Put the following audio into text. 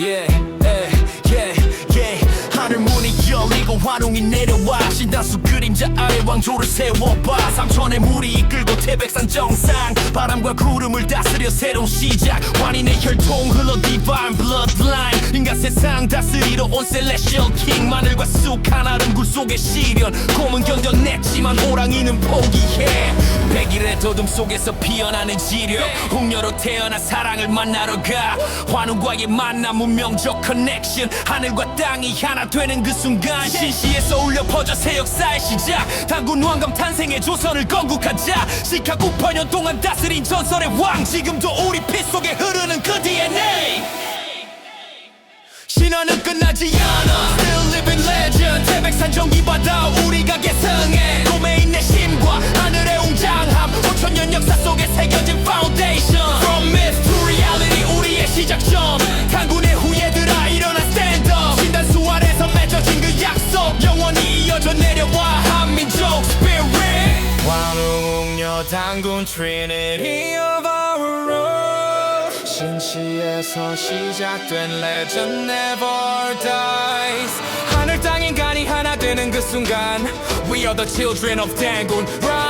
yeah, yeah, yeah. 하늘 문이 열리고 환웅이 내려와. 신다수 그림자 아래 왕조를 세워봐. 삼천의 물이 이끌고 태백산 정상. 바람과 구름을 다스려 새로운 시작. 완인의 혈통 흘러 divine bloodline. 인간 세상 다스리러 온 celestial king 마늘과 쑥 하나는 굴 속의 시련. 곰은 견뎌냈지만 호랑이는 포기해. 백일의 더듬 속에서 피어나는 지력. 홍녀로 태어난 사랑을 만나러 가. 환웅과의 만남 운명적 커넥션 하늘과 땅이 하나 되는 그 순간 신시에서 울려 퍼져 새 역사의 시작. 단군 왕감 탄생의 조선을 건국하자. 시카고 8년 동안 다스린 전설의 왕. 지금도 우리 피 속에 흐르는 그 DNA 신화는 끝나지 않아. Still living legend. 태백산 전기바다 우리가 계승해. 꿈에 있는 힘과 하늘의 웅장함. 5천년 역사 속에 새겨진 foundation. From myth to reality 우리의 시작점. 강군의 후예들아 일어나 stand up 신단수 아래서 맺어진 그 약속. 영원히 이어져 내려와 한민족 spirit. 왕웅녀 당군 our road 신시에서 시작된 legend never dies 하늘 땅 인간이 하나 되는 그 순간 We are the children of 당군 Rise